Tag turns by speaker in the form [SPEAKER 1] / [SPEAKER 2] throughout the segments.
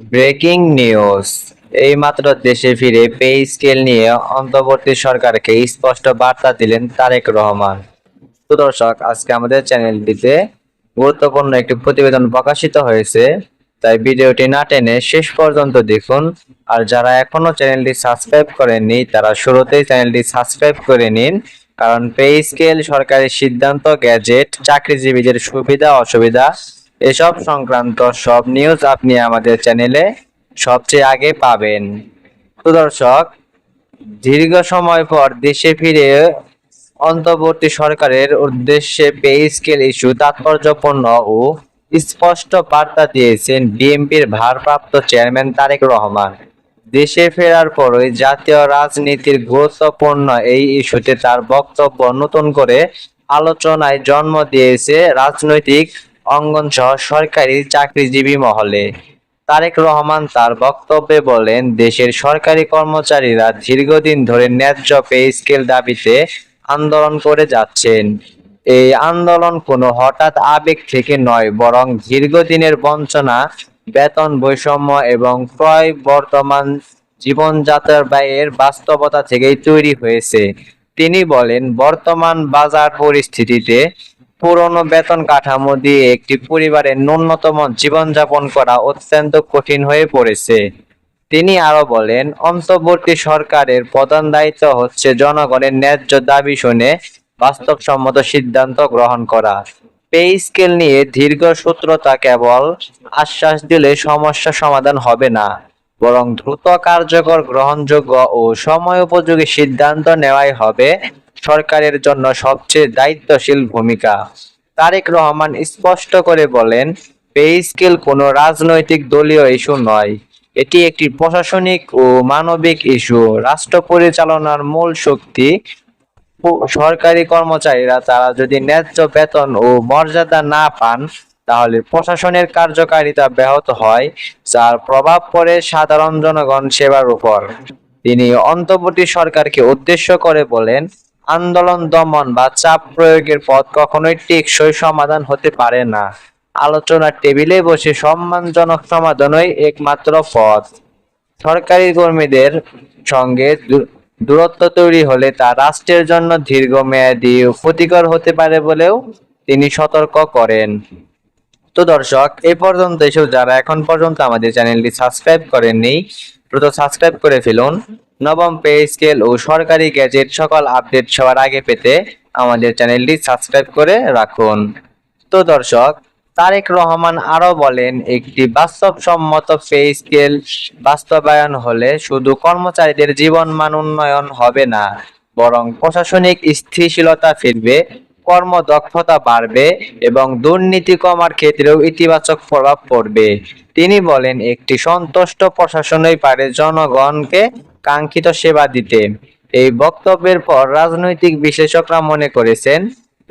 [SPEAKER 1] Breaking news. এইমাত্র দেশে ফিরে পে স্কেল নিয়ে অন্তর্বর্তী সরকারকে স্পষ্ট বার্তা দিলেন তারেক রহমান। তো দর্শক আজকে আমাদের চ্যানেলটিতে গুরুত্বপূর্ণ একটি প্রতিবেদন প্রকাশিত হয়েছে। তাই ভিডিওটি না টেনে শেষ পর্যন্ত দেখুন। আর যারা এখনও চ্যানেলটি সাবস্ক্রাইব করেননি, তারা শুরুতেই চ্যানেলটি সাবস্ক্রাইব করে নিন। কারণ পে স্কেল সরকারি সিদ্ধান্ত, গ্যাজেট, চাকরিজীবীদের সুবিধা, অসুবিধা এসব সংক্রান্ত সব নিউজ আপনি আমাদের চ্যানেলে সবচেয়ে আগে পাবেন। তো দর্শক দীর্ঘ সময় পর দেশে ফিরে অন্তর্বর্তী সরকারের উদ্দেশ্যে পে স্কেল ইস্যু তাৎপর্যপূর্ণ ও স্পষ্ট বার্তা দিয়েছেন বিএনপির ভারপ্রাপ্ত চেয়ারম্যান তারেক রহমান। দেশে ফেরার পরই জাতীয় রাজনীতির গুরুত্বপূর্ণ এই ইস্যুতে তার বক্তব্য নতুন করে আলোচনায় জন্ম দিয়েছে রাজনৈতিক অঙ্গন সহ সরকারি চাকরিজীবী মহলে। তারেক রহমান তার বক্তব্যে বলেন, দেশের সরকারি কর্মচারীরা দীর্ঘদিন ধরে ন্যায্য পে স্কেল দাবিতে আন্দোলন করে যাচ্ছেন। এই আন্দোলন কোনো হঠাৎ আবেগ থেকে নয়, বরং দীর্ঘদিনের বঞ্চনা, বেতন বৈষম্য এবং ক্রয় বর্তমান জীবনযাত্রার ব্যয়ের বাস্তবতা থেকেই তৈরি হয়েছে। তিনি বলেন, বর্তমান বাজার পরিস্থিতিতে পুরনো বেতন কাঠামো দিয়ে একটি পরিবারের ন্যূনতম জীবনযাপন করা অত্যন্ত কঠিন হয়ে পড়েছে। তিনি আরও বলেন, অন্তর্বর্তী সরকারের প্রধান দায়িত্ব হচ্ছে জনগণের ন্যায্য দাবি শুনে বাস্তবসম্মত সিদ্ধান্ত গ্রহণ করা। পে স্কেল নিয়ে দীর্ঘ সূত্রতা কেবল আশ্বাস দিলে সমস্যা সমাধান হবে না, বরং দ্রুত কার্যকর গ্রহণযোগ্য ও সময় উপযোগী সিদ্ধান্ত নেওয়াই হবে সরকারের জন্য সবচেয়ে দায়িত্বশীল ভূমিকা। তারেক রহমান স্পষ্ট করে বলেন পে স্কেল কোনো রাজনৈতিক দলীয় ইস্যু নয়। এটি একটি প্রশাসনিক ও মানবিক ইস্যু। রাষ্ট্র পরিচালনার মূল শক্তি সরকারি কর্মচারীরা, তারা যদি ন্যায্য বেতন ও মর্যাদা না পান, তাহলে প্রশাসনের কার্যকারিতা ব্যাহত হয়, যার প্রভাব পড়ে সাধারণ জনগণ সেবার উপর। তিনি অন্তর্বর্তী সরকারকে উদ্দেশ্য করে বলেন আন্দোলন দমন বা চাপ প্রয়োগের পথ কখনোই টেকসই সমাধান হতে পারে না। আলোচনার টেবিলে বসে সম্মানজনক সমাধানই একমাত্র পথ। সরকারি কর্মীদের সঙ্গে দূরত্ব তৈরি হলে তা রাষ্ট্রের জন্য দীর্ঘমেয়াদী ক্ষতিকর হতে পারে বলেও তিনি সতর্ক করেন। তো দর্শক, এ পর্যন্ত এসব যারা এখন পর্যন্ত আমাদের চ্যানেলটি সাবস্ক্রাইব করেননি, দ্রুত সাবস্ক্রাইব করে ফেলুন। নবম পে স্কেল ও সরকারি গ্যাজেট সকল আপডেট সবার আগে পেতে আমাদের চ্যানেলটি সাবস্ক্রাইব করে রাখুন। তো দর্শক, তারেক রহমান আরও বলেন, একটি বাস্তবসম্মত পে স্কেল বাস্তবায়ন হলে শুধু কর্মচারীদের জীবন মান উন্নয়ন হবে না, বরং প্রশাসনিক স্থিতিশীলতা ফিরবে, কর্মদক্ষতা বাড়বে এবং দুর্নীতি কমার ক্ষেত্রেও ইতিবাচক প্রভাব পড়বে। তিনি বলেন, একটি সন্তুষ্ট প্রশাসনই পারে জনগণকে কাঙ্ক্ষিত সেবা দিতে। এই বক্তব্যের পর রাজনৈতিক বিশেষজ্ঞরা মনে করেছেন,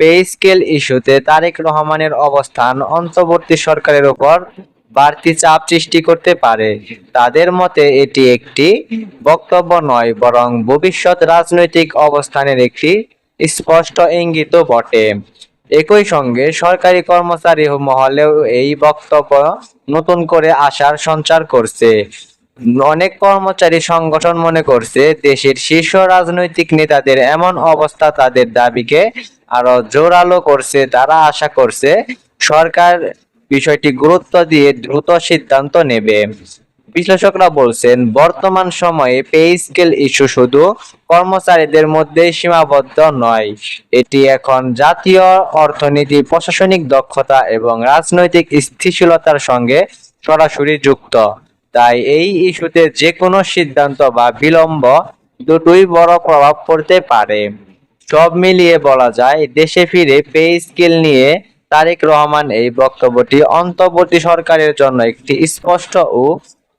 [SPEAKER 1] পে স্কেল ইস্যুতে তারেক রহমানের অবস্থান অন্তর্বর্তী সরকারের উপর বাড়তি চাপ সৃষ্টি করতে পারে। তাদের মতে এটি একটি বক্তব্য নয়, বরং ভবিষ্যৎ রাজনৈতিক অবস্থানের একটি স্পষ্ট ইঙ্গিত বটে। একই সঙ্গে সরকারি কর্মচারী মহলেও এই বক্তব্য নতুন করে আশার সঞ্চার করছে। অনেক কর্মচারী সংগঠন মনে করছে, দেশের শীর্ষ রাজনৈতিক নেতাদের এমন অবস্থা তাদের দাবিকে আরও জোরালো করছে তারা আশা করছে সরকার বিষয়টি গুরুত্ব দিয়ে দ্রুত সিদ্ধান্ত নেবে। বিশ্লেষকরা বলছেন, বর্তমান সময়ে পে স্কেল ইস্যু শুধু কর্মচারীদের মধ্যে সীমাবদ্ধ নয়, এটি এখন জাতীয় অর্থনীতি, প্রশাসনিক দক্ষতা এবং রাজনৈতিক স্থিতিশীলতার সঙ্গে সরাসরি যুক্ত। তাই এই ইস্যুতে যে কোনো সিদ্ধান্ত বা বিলম্ব দুটোই বড় প্রভাব পড়তে পারে। সব মিলিয়ে বলা যায়, দেশে ফিরে পে স্কেল নিয়ে তারেক রহমান এই বক্তব্যটি অন্তর্বর্তী সরকারের জন্য একটি স্পষ্ট ও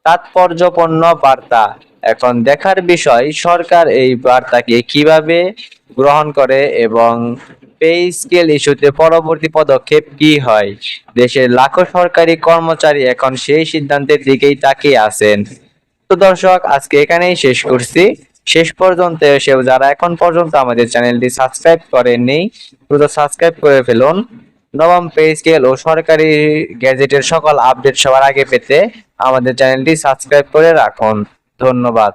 [SPEAKER 1] তাৎপর্যপূর্ণ বার্তা। এখন দেখার বিষয়, সরকার এই বার্তাকে কীভাবে গ্রহণ করে এবং পে স্কেল ইস্যুতে পরবর্তী পদক্ষেপ কি হয়? দেশের লাখো সরকারি কর্মচারী এখন সেই সিদ্ধান্তের দিকেই তাকিয়ে আছেন। তো দর্শক, আজকে এখানেই শেষ করছি। শেষ পর্যন্ত এসেও যারা এখন পর্যন্ত আমাদের চ্যানেলটি সাবস্ক্রাইব করেননি, দ্রুত সাবস্ক্রাইব করে ফেলুন। নবম পে স্কেল ও সরকারি গ্যাজেটের সকল আপডেট সবার আগে পেতে আমাদের চ্যানেলটি সাবস্ক্রাইব করে রাখুন। ধন্যবাদ।